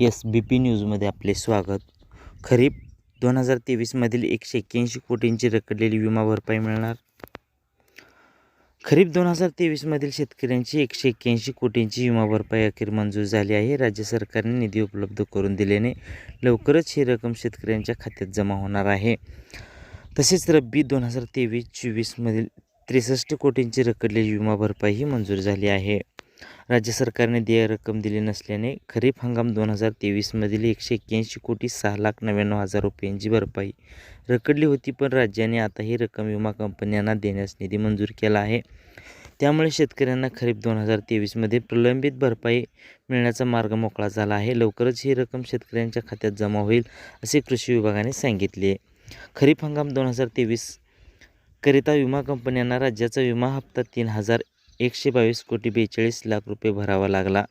S B P न्यूजमध्ये आपले स्वागत. खरीप दोन हजार तेवीसमधील एकशे एक्क्याऐंशी कोटींची रखडलेली विमा भरपाई मिळणार? खरीप दोन हजार तेवीसमधील शेतकऱ्यांची एकशे एक्क्याऐंशी कोटींची विमा भरपाई अखेर मंजूर झाली आहे. राज्य सरकारने निधी उपलब्ध करून दिल्याने लवकरच ही रक्कम शेतकऱ्यांच्या खात्यात जमा होणार आहे. तसेच रब्बी दोन हजार तेवीस चोवीसमधील त्रेसष्ट कोटींची रखडलेली विमा भरपाई ही मंजूर झाली आहे. राज्य सरकारने देय रक्कम दिली नसल्याने खरीप हंगाम दोन हजार तेवीसमधील एकशे एक्क्याऐंशी कोटी सहा लाख नव्याण्णव हजार रुपयांची भरपाई रखडली होती पण राज्याने आता ही रक्कम विमा कंपन्यांना देण्यास निधी मंजूर केला आहे. त्यामुळे शेतकऱ्यांना खरीप दोन हजार तेवीसमध्ये प्रलंबित भरपाई मिळण्याचा मार्ग मोकळा झाला आहे. लवकरच ही रक्कम शेतकऱ्यांच्या खात्यात जमा होईल असे कृषी विभागाने सांगितले. खरीप हंगाम दोन हजार तेवीस करिता विमा कंपन्यांना राज्याचा विमा हप्ता तीन हजार एकशे बावीस कोटी बेचाळीस लाख रुपये भरावा लागला.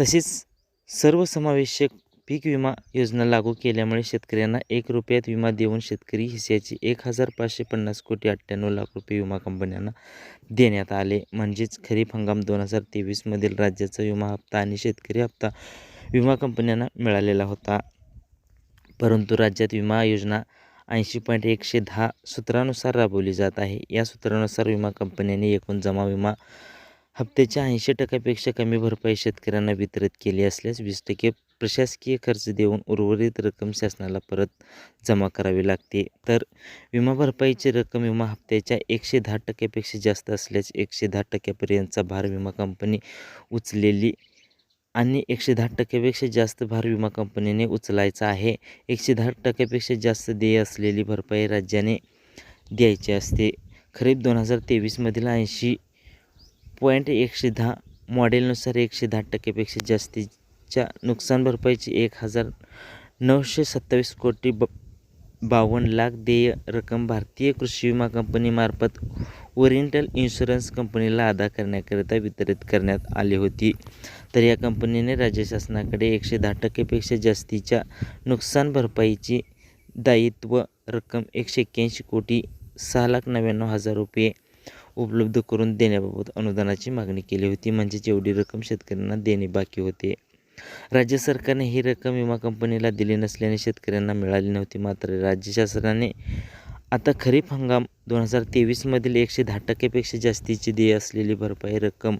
तसेच सर्वसमावेशक पीक विमा योजना लागू केल्यामुळे शेतकऱ्यांना एक रुपयात विमा देऊन शेतकरी हिस्याची एक हजार पाचशे पन्नास कोटी अठ्ठ्याण्णव लाख रुपये विमा कंपन्यांना देण्यात आले. म्हणजेच खरीप हंगाम दोन हजार तेवीसमधील राज्याचा विमा हप्ता आणि शेतकरी हप्ता विमा कंपन्यांना मिळालेला होता. परंतु राज्यात विमा योजना ऐंशी पॉईंट एकशे दहा सूत्रानुसार राबवली जात आहे. या सूत्रानुसार विमा कंपन्यांनी एकूण जमा विमा हप्त्याच्या ऐंशी टक्क्यापेक्षा कमी भरपाई शेतकऱ्यांना वितरित केली असल्यास वीस टक्के प्रशासकीय खर्च देऊन उर्वरित रक्कम शासनाला परत जमा करावी लागते. तर विमा भरपाईची रक्कम विमा हप्त्याच्या एकशे दहा टक्क्यापेक्षा जास्त असल्यास एकशे दहा टक्क्यापर्यंतचा भार विमा कंपनी उचलेली आणि एकशे दहा टक्क्यापेक्षा जास्त भार विमा कंपनीने उचलायचा आहे. एकशे दहा टक्क्यापेक्षा जास्त देय असलेली भरपाई राज्याने द्यायची असते. खरीप दोन हजार तेवीसमधील ऐंशी पॉईंट एकशे दहा मॉडेलनुसार एकशे दहा टक्क्यापेक्षा जास्तीच्या नुकसान भरपाईची एक हजार नऊशे सत्तावीस कोटी ब बावन्न लाख देय रक्कम भारतीय कृषी विमा कंपनीमार्फत ओरिएंटल इन्शुरन्स कंपनीला अदा करण्याकरिता वितरित करण्यात आली होती. तर या कंपनीने राज्य शासनाकडे एकशे दहा टक्केपेक्षा जास्तीच्या नुकसान भरपाईची दायित्व रक्कम एकशे एक्क्याऐंशी कोटी सहा लाख नव्याण्णव हजार रुपये उपलब्ध करून देण्याबाबत अनुदानाची मागणी केली होती. म्हणजे जेवढी रक्कम शेतकऱ्यांना देणे बाकी होते. राज्य सरकारने ही रक्कम विमा कंपनीला दिली नसल्याने शेतकऱ्यांना मिळाली नव्हती. मात्र राज्य शासनाने आता खरीप हंगाम दोन हजार तेवीसमधील एकशे दहा टक्क्यापेक्षा जास्तीची देय असलेली भरपाई रक्कम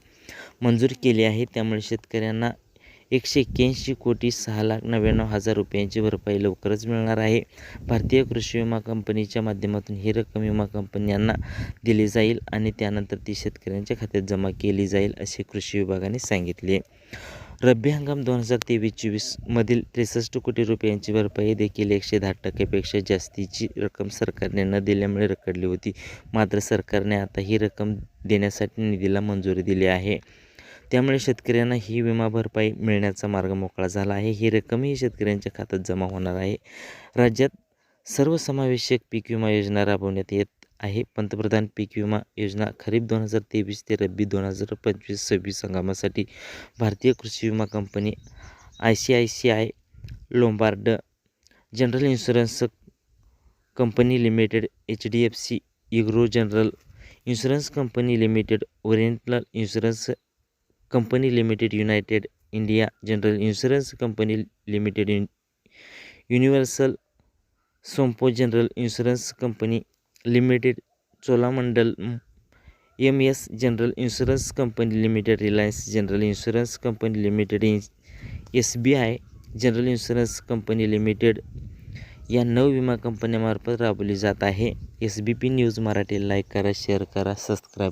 मंजूर केली आहे. त्यामुळे शेतकऱ्यांना एकशे एक्क्याऐंशी कोटी सहा लाख नव्याण्णव हजार रुपयांची भरपाई लवकरच मिळणार आहे. भारतीय कृषी विमा कंपनीच्या माध्यमातून ही रक्कम विमा कंपन्यांना दिली जाईल आणि त्यानंतर ती शेतकऱ्यांच्या खात्यात जमा केली जाईल असे कृषी विभागाने सांगितले. रब्बी हंगाम दोन हजार तेवीस चोवीसमधील त्रेसष्ट कोटी रुपयांची भरपाई देखील एकशे दहा टक्क्यापेक्षा जास्तीची रक्कम सरकारने न दिल्यामुळे रखडली होती. मात्र सरकारने आता ही रक्कम देण्यासाठी निधीला मंजुरी दिली आहे. त्यामुळे शेतकऱ्यांना ही विमा भरपाई मिळण्याचा मार्ग मोकळा झाला आहे. ही रक्कमही शेतकऱ्यांच्या खात्यात जमा होणार आहे. राज्यात सर्वसमावेशक पीक विमा योजना राबवण्यात येत आहे. पंतप्रधान पीक विमा योजना खरीप दोन हजार तेवीस ते रब्बी दोन हजार पंचवीस सव्वीस हंगामासाठी भारतीय कृषी विमा company I C I C I Lombard general insurance company limited H D F C इग्रो general insurance company limited Oriental insurance company limited United India general insurance company limited Universal Sompo general insurance company limited Cholamandalam M S general insurance company limited Reliance general insurance company limited S B I general insurance company limited या नऊ विमा कंपन्यामार्फत राबवली जात आहे. S B P news Marathi. Like करा share करा subscribe